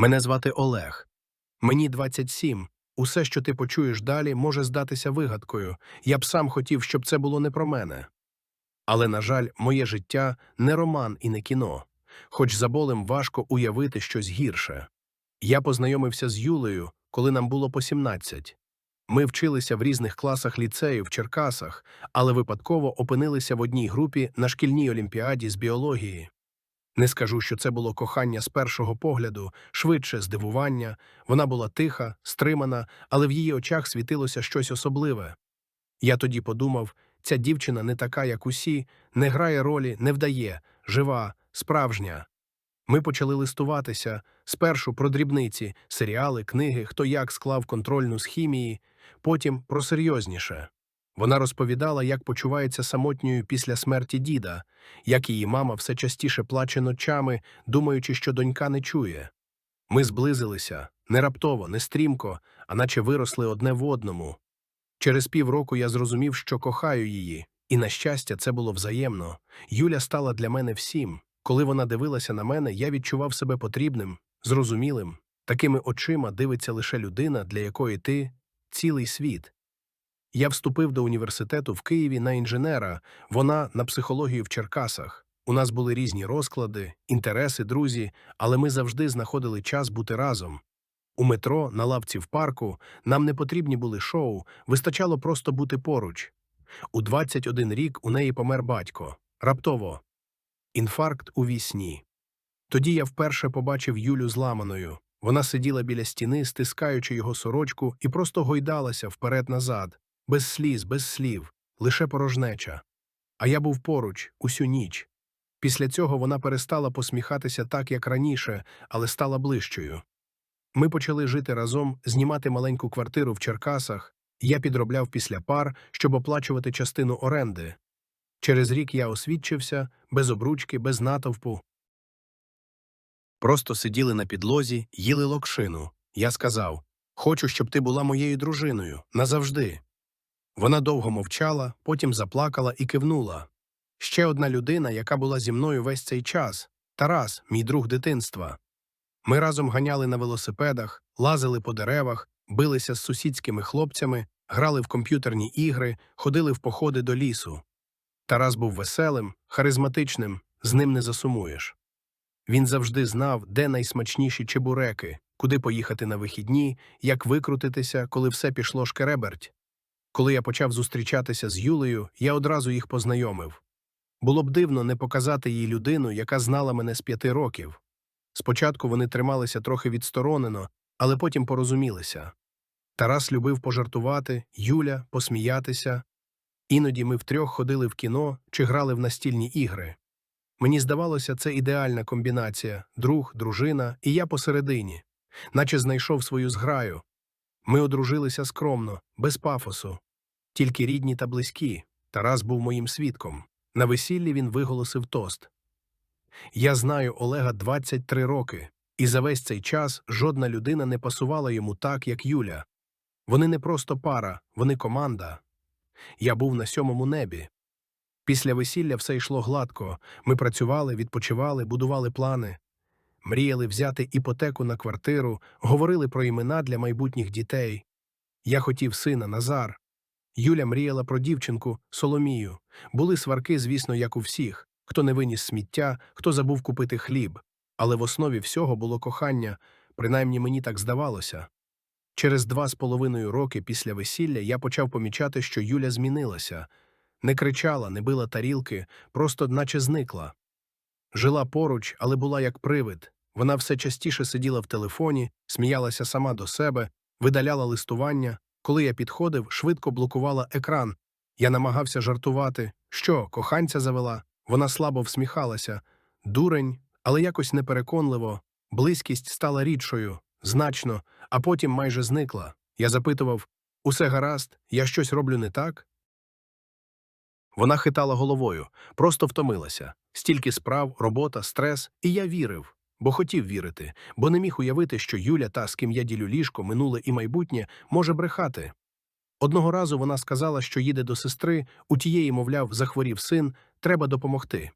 Мене звати Олег. Мені 27. Усе, що ти почуєш далі, може здатися вигадкою. Я б сам хотів, щоб це було не про мене. Але, на жаль, моє життя не роман і не кіно, хоч за болем важко уявити щось гірше. Я познайомився з Юлею, коли нам було по 17. Ми вчилися в різних класах ліцею в Черкасах, але випадково опинилися в одній групі на шкільній олімпіаді з біології. Не скажу, що це було кохання з першого погляду, швидше здивування. Вона була тиха, стримана, але в її очах світилося щось особливе. Я тоді подумав, ця дівчина не така, як усі, не грає ролі, не вдає, жива, справжня. Ми почали листуватися спершу про дрібниці, серіали, книги, хто як склав контрольну з хімії, потім про серйозніше. Вона розповідала, як почувається самотньою після смерті діда, як її мама все частіше плаче ночами, думаючи, що донька не чує. Ми зблизилися не раптово, не стрімко, а наче виросли одне в одному. Через півроку я зрозумів, що кохаю її, і, на щастя, це було взаємно. Юля стала для мене всім. Коли вона дивилася на мене, я відчував себе потрібним, зрозумілим. Такими очима дивиться лише людина, для якої ти цілий світ. Я вступив до університету в Києві на інженера, вона на психологію в Черкасах. У нас були різні розклади, інтереси, друзі, але ми завжди знаходили час бути разом. У метро, на лавці в парку нам не потрібні були шоу, вистачало просто бути поруч. У 21 рік у неї помер батько. Раптово. Інфаркт у вісні. Тоді я вперше побачив Юлю зламаною. Вона сиділа біля стіни, стискаючи його сорочку, і просто гойдалася вперед-назад, без сліз, без слів, лише порожнеча. А я був поруч усю ніч. Після цього вона перестала посміхатися так, як раніше, але стала ближчою. Ми почали жити разом, знімати маленьку квартиру в Черкасах, я підробляв після пар, щоб оплачувати частину оренди. Через рік я освідчився, без обручки, без натовпу. Просто сиділи на підлозі, їли локшину. Я сказав Хочу, щоб ти була моєю дружиною, назавжди. Вона довго мовчала, потім заплакала і кивнула. Ще одна людина, яка була зі мною весь цей час Тарас, мій друг дитинства. Ми разом ганяли на велосипедах, лазили по деревах, билися з сусідськими хлопцями, грали в комп'ютерні ігри, ходили в походи до лісу. Тарас був веселим, харизматичним, з ним не засумуєш. Він завжди знав, де найсмачніші чебуреки, куди поїхати на вихідні, як викрутитися, коли все пішло шкереберть. Коли я почав зустрічатися з Юлею, я одразу їх познайомив. Було б дивно не показати їй людину, яка знала мене з п'яти років. Спочатку вони трималися трохи відсторонено, але потім порозумілися. Тарас любив пожартувати, Юля посміятися. Іноді ми втрьох ходили в кіно чи грали в настільні ігри. Мені здавалося, це ідеальна комбінація друг, дружина і я посередині, наче знайшов свою зграю. Ми одружилися скромно, без пафосу, тільки рідні та близькі. Тарас був моїм свідком. На весіллі він виголосив тост. Я знаю Олега 23 роки, і за весь цей час жодна людина не пасувала йому так, як Юля. Вони не просто пара, вони команда. Я був на сьомому небі. Після весілля все йшло гладко. Ми працювали, відпочивали, будували плани. Мріяли взяти іпотеку на квартиру, говорили про імена для майбутніх дітей. Я хотів сина Назар. Юля мріяла про дівчинку Соломію. Були сварки, звісно, як у всіх хто не виніс сміття, хто забув купити хліб. Але в основі всього було кохання, принаймні мені так здавалося. Через два з половиною роки після весілля я почав помічати, що Юля змінилася. Не кричала, не била тарілки, просто наче зникла. Жила поруч, але була як привид. Вона все частіше сиділа в телефоні, сміялася сама до себе, видаляла листування. Коли я підходив, швидко блокувала екран. Я намагався жартувати. Що, коханця завела? Вона слабо всміхалася. Дурень, але якось непереконливо. Близькість стала рідшою, значно, а потім майже зникла. Я запитував усе гаразд, я щось роблю не так? Вона хитала головою, просто втомилася. Стільки справ, робота, стрес, і я вірив, бо хотів вірити, бо не міг уявити, що Юля, та, з ким я ділю ліжко, минуле і майбутнє, може брехати. Одного разу вона сказала, що їде до сестри, у тієї, мовляв, захворів син, треба допомогти.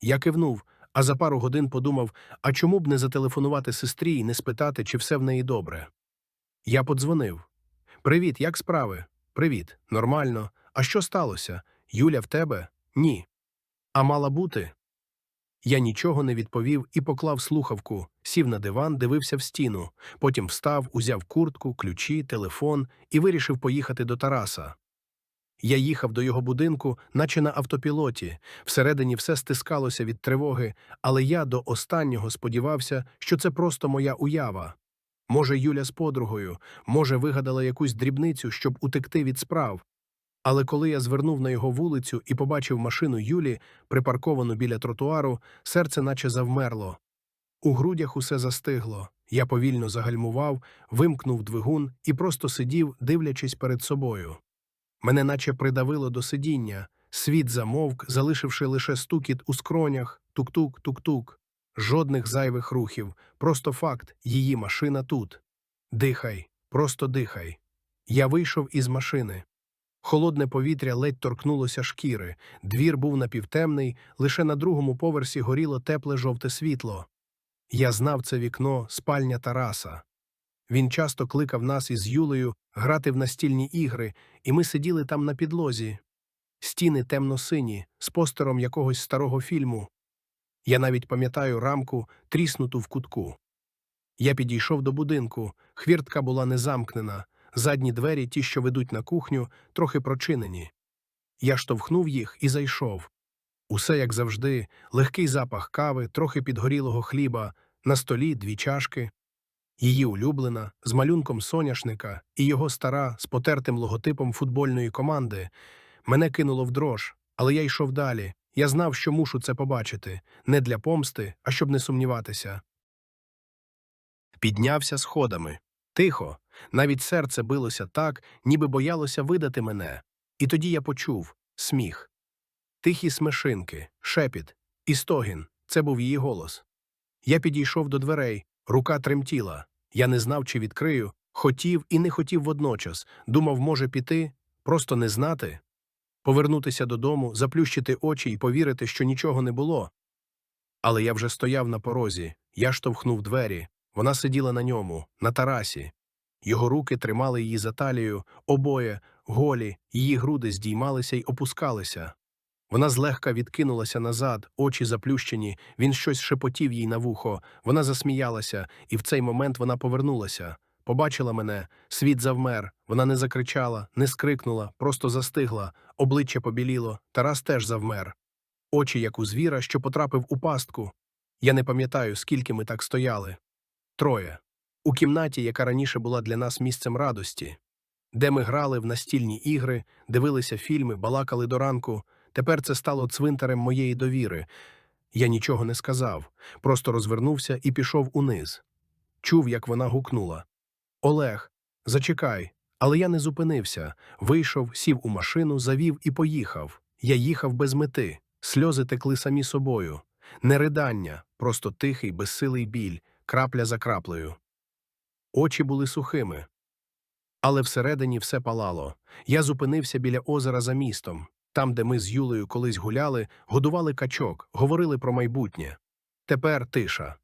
Я кивнув, а за пару годин подумав, а чому б не зателефонувати сестрі і не спитати, чи все в неї добре. Я подзвонив. Привіт, як справи? Привіт, нормально. А що сталося? Юля в тебе? Ні. А мала бути? Я нічого не відповів і поклав слухавку, сів на диван, дивився в стіну, потім встав, узяв куртку, ключі, телефон і вирішив поїхати до Тараса. Я їхав до його будинку, наче на автопілоті. Всередині все стискалося від тривоги, але я до останнього сподівався, що це просто моя уява. Може, Юля з подругою, може, вигадала якусь дрібницю, щоб утекти від справ. Але коли я звернув на його вулицю і побачив машину Юлі, припарковану біля тротуару, серце наче завмерло. У грудях усе застигло. Я повільно загальмував, вимкнув двигун і просто сидів, дивлячись перед собою. Мене наче придавило до сидіння, світ замовк, залишивши лише стукіт у скронях, тук-тук, тук-тук. Жодних зайвих рухів, просто факт її машина тут. Дихай, просто дихай. Я вийшов із машини. Холодне повітря ледь торкнулося шкіри, двір був напівтемний, лише на другому поверсі горіло тепле жовте світло. Я знав це вікно, спальня Тараса. Він часто кликав нас із Юлею грати в настільні ігри, і ми сиділи там на підлозі. Стіни темно-сині, з постером якогось старого фільму. Я навіть пам'ятаю рамку, тріснуту в кутку. Я підійшов до будинку, хвіртка була не замкнена, задні двері, ті, що ведуть на кухню, трохи прочинені. Я штовхнув їх і зайшов. Усе як завжди, легкий запах кави, трохи підгорілого хліба, на столі дві чашки. Її улюблена, з малюнком соняшника і його стара, з потертим логотипом футбольної команди. Мене кинуло в дрож, але я йшов далі. Я знав, що мушу це побачити, не для помсти, а щоб не сумніватися. Піднявся сходами. Тихо, навіть серце билося так, ніби боялося видати мене. І тоді я почув сміх. Тихі смешинки, шепіт і стогін це був її голос. Я підійшов до дверей, рука тремтіла. Я не знав, чи відкрию, хотів і не хотів водночас, думав, може піти, просто не знати, повернутися додому, заплющити очі і повірити, що нічого не було. Але я вже стояв на порозі, я штовхнув двері, вона сиділа на ньому, на тарасі. Його руки тримали її за талію, обоє, голі, її груди здіймалися й опускалися. Вона злегка відкинулася назад, очі заплющені, він щось шепотів їй на вухо, вона засміялася, і в цей момент вона повернулася. Побачила мене, світ завмер, вона не закричала, не скрикнула, просто застигла, обличчя побіліло, Тарас теж завмер. Очі, як у звіра, що потрапив у пастку. Я не пам'ятаю, скільки ми так стояли. Троє. У кімнаті, яка раніше була для нас місцем радості, де ми грали в настільні ігри, дивилися фільми, балакали до ранку. Тепер це стало цвинтарем моєї довіри. Я нічого не сказав, просто розвернувся і пішов униз. Чув, як вона гукнула Олег, зачекай. Але я не зупинився. Вийшов, сів у машину, завів і поїхав. Я їхав без мети, сльози текли самі собою. Не ридання, просто тихий, безсилий біль, крапля за краплею. Очі були сухими. Але всередині все палало. Я зупинився біля озера за містом. Там, де ми з Юлею колись гуляли, годували качок, говорили про майбутнє. Тепер тиша.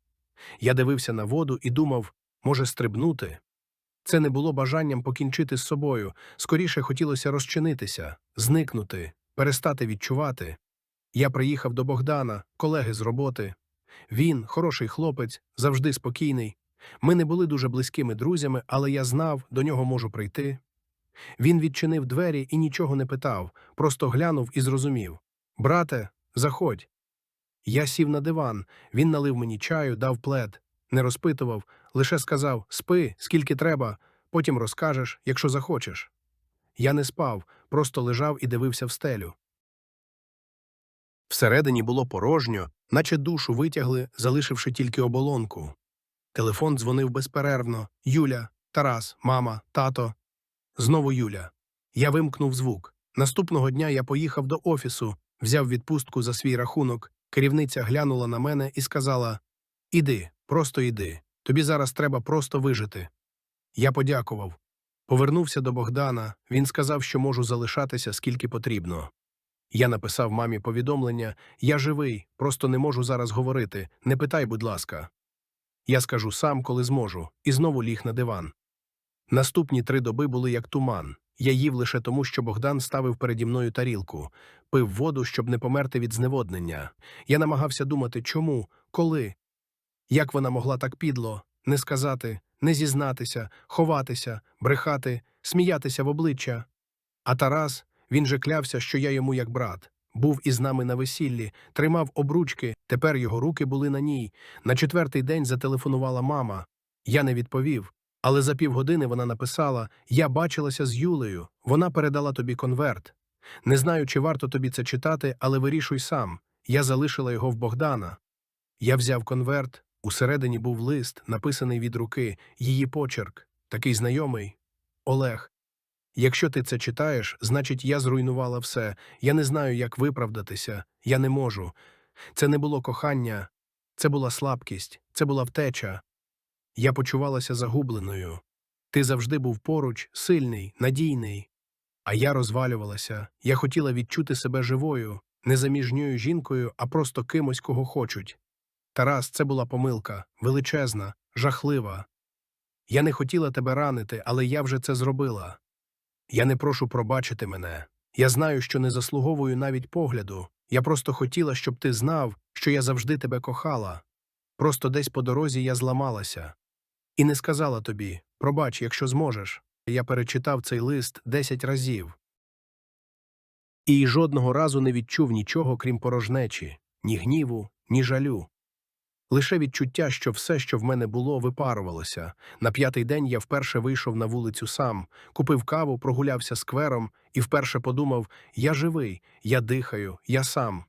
Я дивився на воду і думав, може, стрибнути. Це не було бажанням покінчити з собою, скоріше хотілося розчинитися, зникнути, перестати відчувати. Я приїхав до Богдана, колеги з роботи. Він, хороший хлопець, завжди спокійний. Ми не були дуже близькими друзями, але я знав, до нього можу прийти. Він відчинив двері і нічого не питав, просто глянув і зрозумів Брате, заходь. Я сів на диван, він налив мені чаю, дав плед, не розпитував, лише сказав Спи, скільки треба, потім розкажеш, якщо захочеш. Я не спав, просто лежав і дивився в стелю. Всередині було порожньо, наче душу витягли, залишивши тільки оболонку. Телефон дзвонив безперервно Юля, Тарас, мама, тато. Знову Юля. Я вимкнув звук. Наступного дня я поїхав до офісу, взяв відпустку за свій рахунок. Керівниця глянула на мене і сказала Іди, просто іди. Тобі зараз треба просто вижити. Я подякував. Повернувся до Богдана. Він сказав, що можу залишатися скільки потрібно. Я написав мамі повідомлення Я живий, просто не можу зараз говорити. Не питай, будь ласка. Я скажу сам, коли зможу, і знову ліг на диван. Наступні три доби були як туман. Я їв лише тому, що Богдан ставив переді мною тарілку, пив воду, щоб не померти від зневоднення. Я намагався думати, чому, коли, як вона могла так підло, не сказати, не зізнатися, ховатися, брехати, сміятися в обличчя. А Тарас, він же клявся, що я йому як брат. Був із нами на весіллі, тримав обручки, тепер його руки були на ній. На четвертий день зателефонувала мама. Я не відповів. Але за півгодини вона написала Я бачилася з Юлею, вона передала тобі конверт. Не знаю, чи варто тобі це читати, але вирішуй сам. Я залишила його в Богдана. Я взяв конверт. Усередині був лист, написаний від руки, її почерк, такий знайомий. Олег. Якщо ти це читаєш, значить, я зруйнувала все. Я не знаю, як виправдатися. Я не можу. Це не було кохання, це була слабкість, це була втеча. Я почувалася загубленою. Ти завжди був поруч, сильний, надійний. А я розвалювалася. Я хотіла відчути себе живою, не заміжньою жінкою, а просто кимось, кого хочуть. Тарас, це була помилка, величезна, жахлива. Я не хотіла тебе ранити, але я вже це зробила. Я не прошу пробачити мене. Я знаю, що не заслуговую навіть погляду. Я просто хотіла, щоб ти знав, що я завжди тебе кохала. Просто десь по дорозі я зламалася. І не сказала тобі пробач, якщо зможеш. Я перечитав цей лист десять разів. І жодного разу не відчув нічого, крім порожнечі, ні гніву, ні жалю. Лише відчуття, що все, що в мене було, випарувалося. На п'ятий день я вперше вийшов на вулицю сам, купив каву, прогулявся сквером і вперше подумав я живий, я дихаю, я сам.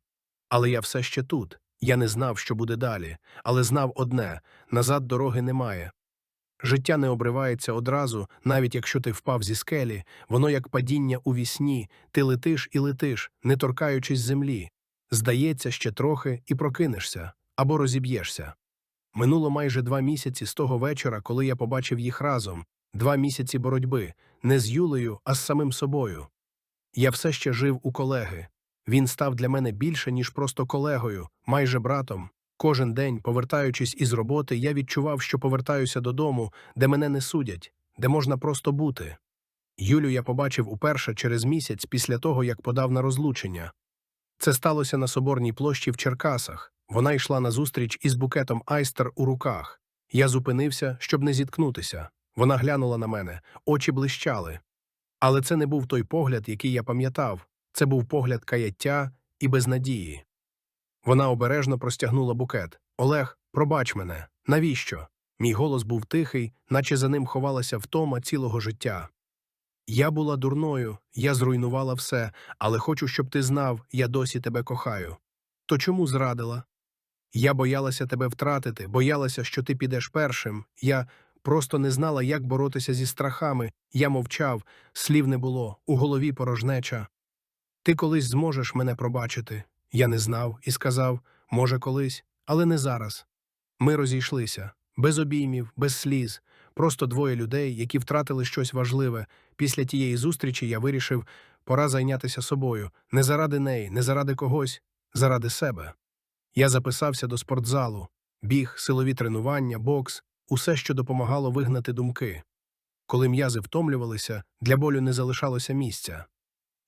Але я все ще тут. Я не знав, що буде далі, але знав одне назад дороги немає. Життя не обривається одразу, навіть якщо ти впав зі скелі, воно як падіння у вісні, ти летиш і летиш, не торкаючись землі. Здається, ще трохи і прокинешся або розіб'єшся. Минуло майже два місяці з того вечора, коли я побачив їх разом, два місяці боротьби, не з Юлею, а з самим собою. Я все ще жив у колеги. Він став для мене більше, ніж просто колегою, майже братом. Кожен день, повертаючись із роботи, я відчував, що повертаюся додому, де мене не судять, де можна просто бути. Юлю я побачив уперше через місяць після того, як подав на розлучення. Це сталося на Соборній площі в Черкасах. Вона йшла назустріч із букетом айстер у руках. Я зупинився, щоб не зіткнутися. Вона глянула на мене, очі блищали. Але це не був той погляд, який я пам'ятав. Це був погляд каяття і безнадії. Вона обережно простягнула букет. Олег, пробач мене. Навіщо? Мій голос був тихий, наче за ним ховалася втома цілого життя. Я була дурною, я зруйнувала все, але хочу, щоб ти знав, я досі тебе кохаю. То чому зрадила? Я боялася тебе втратити, боялася, що ти підеш першим. Я просто не знала, як боротися зі страхами. Я мовчав, слів не було, у голові порожнеча. Ти колись зможеш мене пробачити. Я не знав і сказав, може, колись, але не зараз. Ми розійшлися, без обіймів, без сліз, просто двоє людей, які втратили щось важливе. Після тієї зустрічі я вирішив, пора зайнятися собою, не заради неї, не заради когось, заради себе. Я записався до спортзалу, біг, силові тренування, бокс, усе, що допомагало вигнати думки. Коли м'язи втомлювалися, для болю не залишалося місця.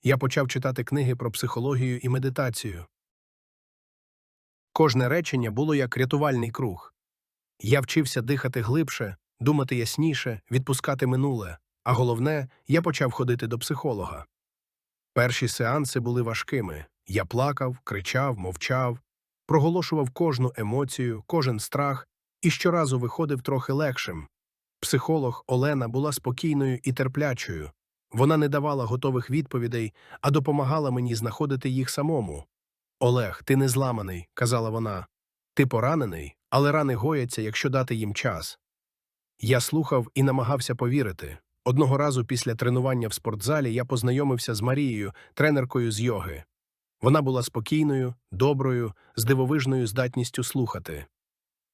Я почав читати книги про психологію і медитацію. Кожне речення було як рятувальний круг. Я вчився дихати глибше, думати ясніше, відпускати минуле, а головне, я почав ходити до психолога. Перші сеанси були важкими. Я плакав, кричав, мовчав, проголошував кожну емоцію, кожен страх і щоразу виходив трохи легшим. Психолог Олена була спокійною і терплячою. Вона не давала готових відповідей, а допомагала мені знаходити їх самому. Олег, ти не зламаний, казала вона. Ти поранений, але рани гояться, якщо дати їм час. Я слухав і намагався повірити. Одного разу після тренування в спортзалі я познайомився з Марією, тренеркою з йоги. Вона була спокійною, доброю, з дивовижною здатністю слухати.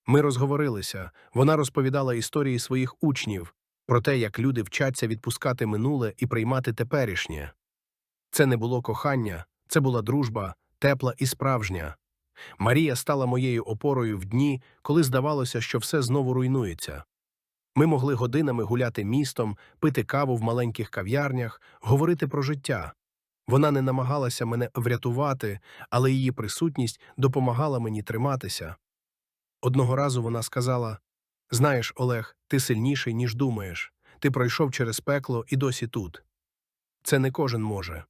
Ми розговорилися, вона розповідала історії своїх учнів про те, як люди вчаться відпускати минуле і приймати теперішнє. Це не було кохання, Це була дружба, тепла і справжня. Марія стала моєю опорою в дні, коли здавалося, що все знову руйнується. Ми могли годинами гуляти містом, пити каву в маленьких кав'ярнях, говорити про життя. Вона не намагалася мене врятувати, але її присутність допомагала мені триматися. Одного разу вона сказала: Знаєш, Олег, ти сильніший, ніж думаєш. Ти пройшов через пекло і досі тут. Це не кожен може.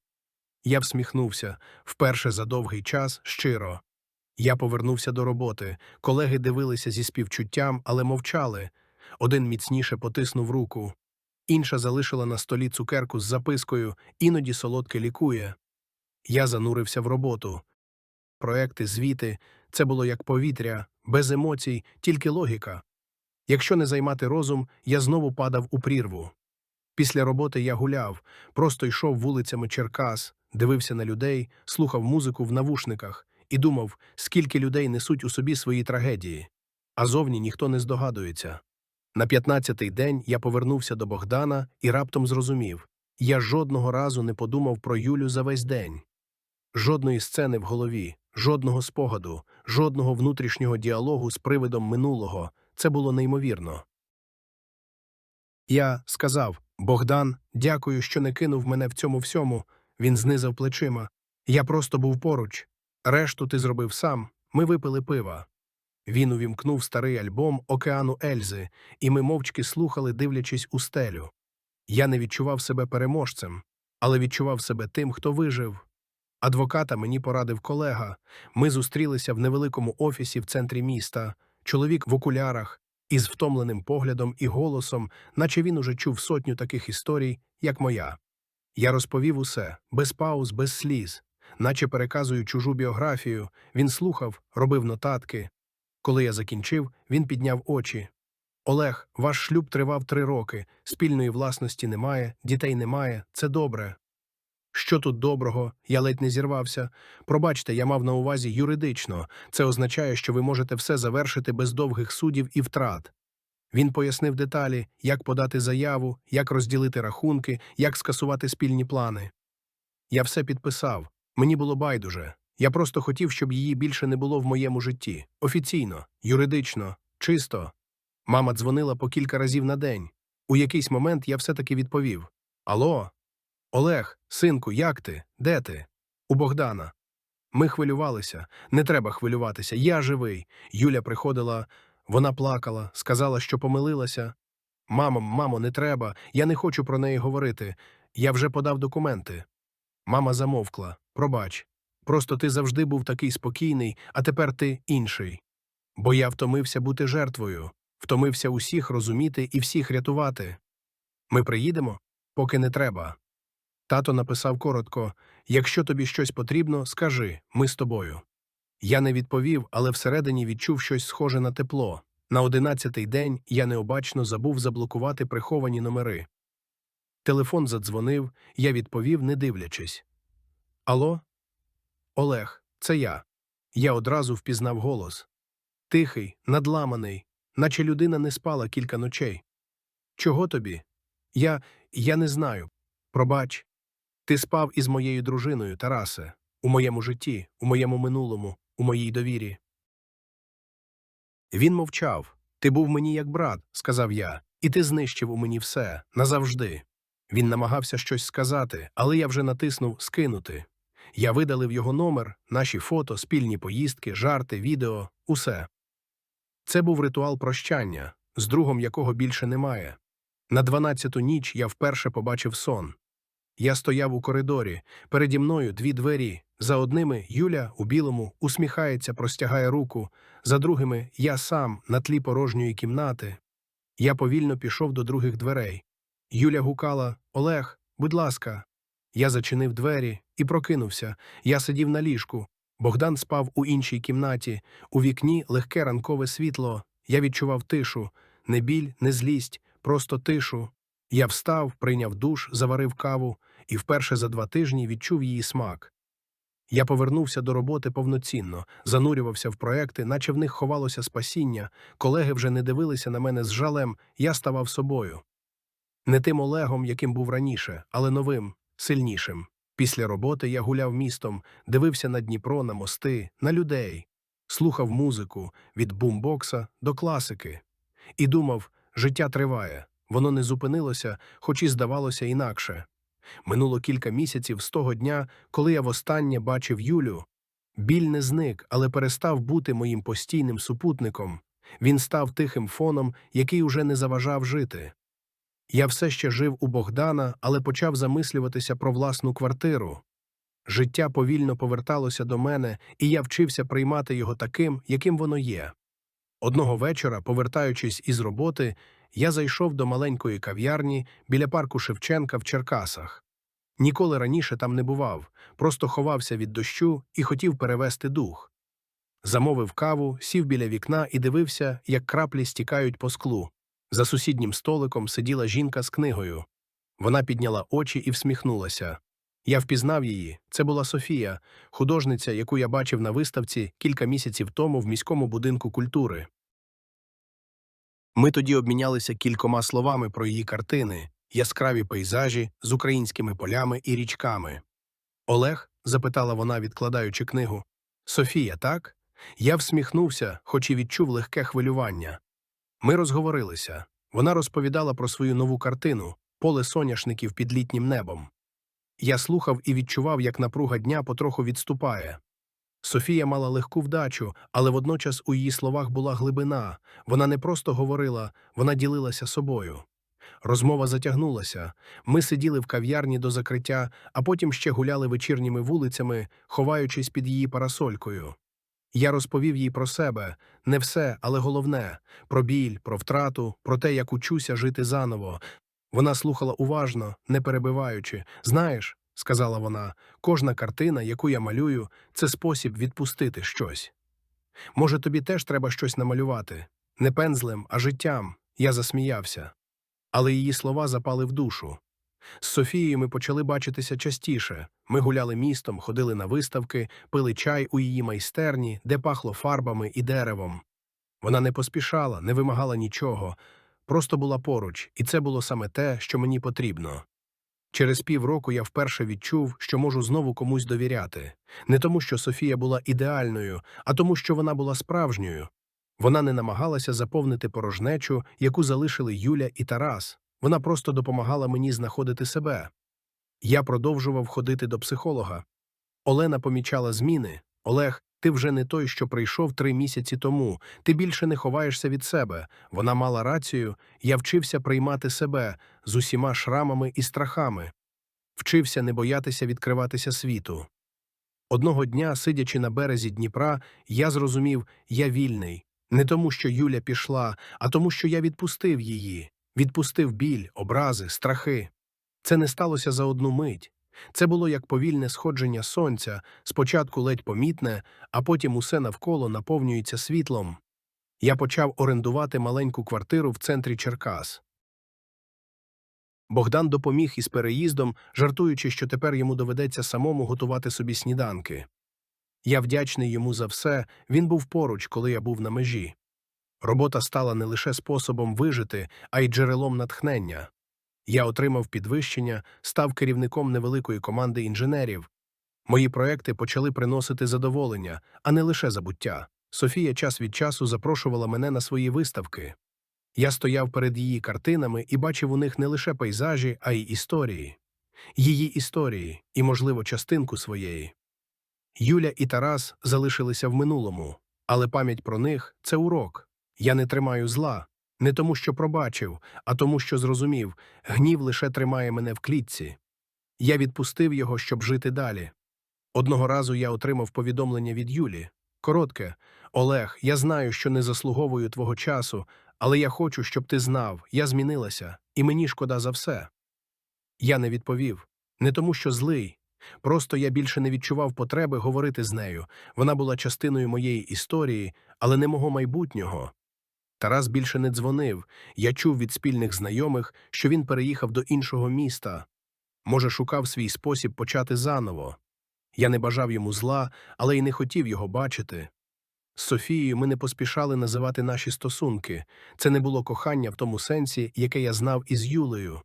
Я всміхнувся вперше за довгий час щиро. Я повернувся до роботи. Колеги дивилися зі співчуттям, але мовчали. Один міцніше потиснув руку, інша залишила на столі цукерку з запискою Іноді солодке лікує. Я занурився в роботу. Проекти, звіти це було як повітря, без емоцій, тільки логіка. Якщо не займати розум, я знову падав у прірву. Після роботи я гуляв, просто йшов вулицями Черкас, дивився на людей, слухав музику в навушниках і думав, скільки людей несуть у собі свої трагедії. А зовні ніхто не здогадується. На 15-й день я повернувся до Богдана і раптом зрозумів я жодного разу не подумав про Юлю за весь день. Жодної сцени в голові, жодного спогаду, жодного внутрішнього діалогу з привидом минулого. Це було неймовірно. Я сказав Богдан, дякую, що не кинув мене в цьому всьому. Він знизав плечима. Я просто був поруч. Решту ти зробив сам. Ми випили пива. Він увімкнув старий альбом Океану Ельзи, і ми мовчки слухали, дивлячись у стелю. Я не відчував себе переможцем, але відчував себе тим, хто вижив. Адвоката мені порадив колега. Ми зустрілися в невеликому офісі в центрі міста, чоловік в окулярах, із втомленим поглядом і голосом, наче він уже чув сотню таких історій, як моя. Я розповів усе, без пауз, без сліз, наче переказую чужу біографію. Він слухав, робив нотатки. Коли я закінчив, він підняв очі. Олег, ваш шлюб тривав три роки, спільної власності немає, дітей немає, це добре. Що тут доброго? Я ледь не зірвався. Пробачте, я мав на увазі юридично. Це означає, що ви можете все завершити без довгих судів і втрат. Він пояснив деталі, як подати заяву, як розділити рахунки, як скасувати спільні плани. Я все підписав. Мені було байдуже. Я просто хотів, щоб її більше не було в моєму житті. Офіційно, юридично, чисто. Мама дзвонила по кілька разів на день. У якийсь момент я все-таки відповів: Алло, Олег, синку, як ти? Де ти? У Богдана. Ми хвилювалися. Не треба хвилюватися. Я живий. Юля приходила, вона плакала, сказала, що помилилася. Мамо, мамо, не треба. Я не хочу про неї говорити. Я вже подав документи. Мама замовкла. Пробач. Просто ти завжди був такий спокійний, а тепер ти інший. Бо я втомився бути жертвою, втомився усіх розуміти і всіх рятувати. Ми приїдемо, поки не треба. Тато написав коротко якщо тобі щось потрібно, скажи ми з тобою. Я не відповів, але всередині відчув щось схоже на тепло. На одинадцятий день я необачно забув заблокувати приховані номери. Телефон задзвонив, я відповів, не дивлячись. Алло? Олег, це я. Я одразу впізнав голос. Тихий, надламаний, наче людина не спала кілька ночей. Чого тобі? Я. я не знаю. Пробач. Ти спав із моєю дружиною, Тарасе, у моєму житті, у моєму минулому, у моїй довірі. Він мовчав. Ти був мені як брат, сказав я, і ти знищив у мені все назавжди. Він намагався щось сказати, але я вже натиснув скинути. Я видалив його номер, наші фото, спільні поїздки, жарти, відео, усе. Це був ритуал прощання, з другом якого більше немає. На дванадцяту ніч я вперше побачив сон. Я стояв у коридорі, переді мною дві двері. За одними Юля у білому усміхається, простягає руку, за другими я сам на тлі порожньої кімнати. Я повільно пішов до других дверей. Юля гукала Олег, будь ласка. Я зачинив двері і прокинувся. Я сидів на ліжку. Богдан спав у іншій кімнаті. У вікні легке ранкове світло. Я відчував тишу, не біль, не злість, просто тишу. Я встав, прийняв душ, заварив каву і вперше за два тижні відчув її смак. Я повернувся до роботи повноцінно, занурювався в проекти, наче в них ховалося спасіння, колеги вже не дивилися на мене з жалем, я ставав собою. Не тим Олегом, яким був раніше, але новим, сильнішим. Після роботи я гуляв містом, дивився на Дніпро, на мости, на людей, слухав музику від бумбокса до класики. І думав, життя триває, воно не зупинилося, хоч і здавалося інакше. Минуло кілька місяців з того дня, коли я востаннє бачив Юлю. Біль не зник, але перестав бути моїм постійним супутником. Він став тихим фоном, який уже не заважав жити. Я все ще жив у Богдана, але почав замислюватися про власну квартиру. Життя повільно поверталося до мене, і я вчився приймати його таким, яким воно є. Одного вечора, повертаючись із роботи, я зайшов до маленької кав'ярні біля парку Шевченка в Черкасах. Ніколи раніше там не бував, просто ховався від дощу і хотів перевести дух. Замовив каву, сів біля вікна і дивився, як краплі стікають по склу. За сусіднім столиком сиділа жінка з книгою. Вона підняла очі і всміхнулася. Я впізнав її. Це була Софія, художниця, яку я бачив на виставці кілька місяців тому в міському будинку культури. Ми тоді обмінялися кількома словами про її картини, яскраві пейзажі з українськими полями і річками. Олег? запитала вона, відкладаючи книгу. Софія, так? Я всміхнувся, хоч і відчув легке хвилювання. Ми розговорилися. Вона розповідала про свою нову картину поле соняшників під літнім небом. Я слухав і відчував, як напруга дня потроху відступає. Софія мала легку вдачу, але водночас у її словах була глибина. Вона не просто говорила, вона ділилася собою. Розмова затягнулася. Ми сиділи в кав'ярні до закриття, а потім ще гуляли вечірніми вулицями, ховаючись під її парасолькою. Я розповів їй про себе не все, але головне про біль, про втрату, про те, як учуся жити заново. Вона слухала уважно, не перебиваючи. Знаєш, сказала вона, кожна картина, яку я малюю, це спосіб відпустити щось. Може, тобі теж треба щось намалювати? Не пензлем, а життям. Я засміявся. Але її слова запали в душу. З Софією ми почали бачитися частіше. Ми гуляли містом, ходили на виставки, пили чай у її майстерні, де пахло фарбами і деревом. Вона не поспішала, не вимагала нічого, просто була поруч, і це було саме те, що мені потрібно. Через півроку я вперше відчув, що можу знову комусь довіряти. Не тому, що Софія була ідеальною, а тому, що вона була справжньою. Вона не намагалася заповнити порожнечу, яку залишили Юля і Тарас. Вона просто допомагала мені знаходити себе. Я продовжував ходити до психолога. Олена помічала зміни. Олег, ти вже не той, що прийшов три місяці тому. Ти більше не ховаєшся від себе. Вона мала рацію. Я вчився приймати себе з усіма шрамами і страхами. Вчився не боятися відкриватися світу. Одного дня, сидячи на березі Дніпра, я зрозумів, я вільний. Не тому, що Юля пішла, а тому, що я відпустив її. Відпустив біль, образи, страхи. Це не сталося за одну мить. Це було як повільне сходження сонця, спочатку ледь помітне, а потім усе навколо наповнюється світлом. Я почав орендувати маленьку квартиру в центрі Черкас. Богдан допоміг із переїздом, жартуючи, що тепер йому доведеться самому готувати собі сніданки. Я вдячний йому за все, він був поруч, коли я був на межі. Робота стала не лише способом вижити, а й джерелом натхнення. Я отримав підвищення, став керівником невеликої команди інженерів. Мої проекти почали приносити задоволення, а не лише забуття. Софія час від часу запрошувала мене на свої виставки. Я стояв перед її картинами і бачив у них не лише пейзажі, а й історії. Її історії і, можливо, частинку своєї. Юля і Тарас залишилися в минулому, але пам'ять про них це урок. Я не тримаю зла, не тому, що пробачив, а тому, що зрозумів, гнів лише тримає мене в клітці. Я відпустив його, щоб жити далі. Одного разу я отримав повідомлення від Юлі. Коротке Олег, я знаю, що не заслуговую твого часу, але я хочу, щоб ти знав, я змінилася, і мені шкода за все. Я не відповів. Не тому, що злий. Просто я більше не відчував потреби говорити з нею. Вона була частиною моєї історії, але не мого майбутнього. Тарас більше не дзвонив. Я чув від спільних знайомих, що він переїхав до іншого міста. Може, шукав свій спосіб почати заново. Я не бажав йому зла, але й не хотів його бачити. З Софією ми не поспішали називати наші стосунки. Це не було кохання в тому сенсі, яке я знав із Юлею.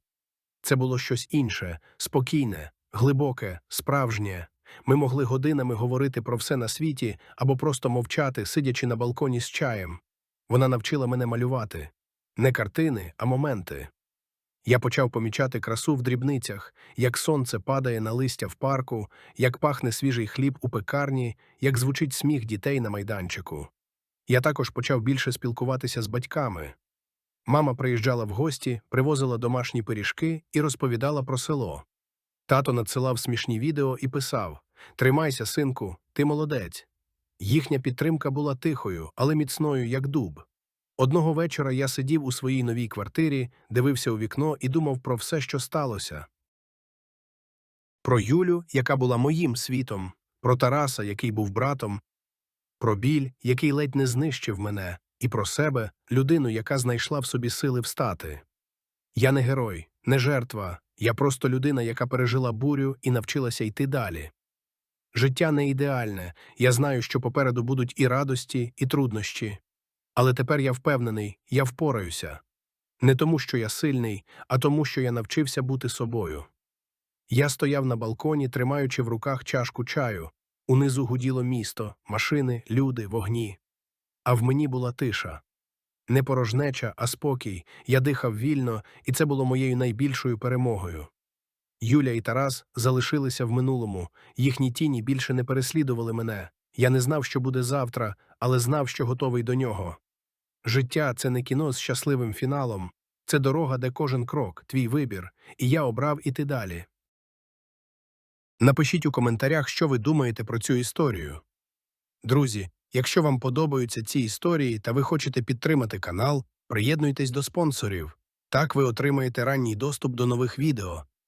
Це було щось інше, спокійне, глибоке, справжнє. Ми могли годинами говорити про все на світі або просто мовчати, сидячи на балконі з чаєм. Вона навчила мене малювати не картини, а моменти. Я почав помічати красу в дрібницях, як сонце падає на листя в парку, як пахне свіжий хліб у пекарні, як звучить сміх дітей на майданчику. Я також почав більше спілкуватися з батьками. Мама приїжджала в гості, привозила домашні пиріжки і розповідала про село. Тато надсилав смішні відео і писав Тримайся, синку, ти молодець. Їхня підтримка була тихою, але міцною, як дуб. Одного вечора я сидів у своїй новій квартирі, дивився у вікно і думав про все, що сталося. Про Юлю, яка була моїм світом, про Тараса, який був братом, про біль, який ледь не знищив мене, і про себе, людину, яка знайшла в собі сили встати. Я не герой, не жертва, я просто людина, яка пережила бурю і навчилася йти далі. Життя не ідеальне, я знаю, що попереду будуть і радості, і труднощі. Але тепер я впевнений, я впораюся. Не тому, що я сильний, а тому, що я навчився бути собою. Я стояв на балконі, тримаючи в руках чашку чаю. Унизу гуділо місто, машини, люди, вогні. А в мені була тиша. Не порожнеча, а спокій. Я дихав вільно, і це було моєю найбільшою перемогою. Юля і Тарас залишилися в минулому, їхні тіні більше не переслідували мене. Я не знав, що буде завтра, але знав, що готовий до нього. Життя це не кіно з щасливим фіналом, це дорога, де кожен крок, твій вибір, і я обрав іти далі. Напишіть у коментарях, що ви думаєте про цю історію. Друзі, якщо вам подобаються ці історії та ви хочете підтримати канал, приєднуйтесь до спонсорів. Так ви отримаєте ранній доступ до нових відео.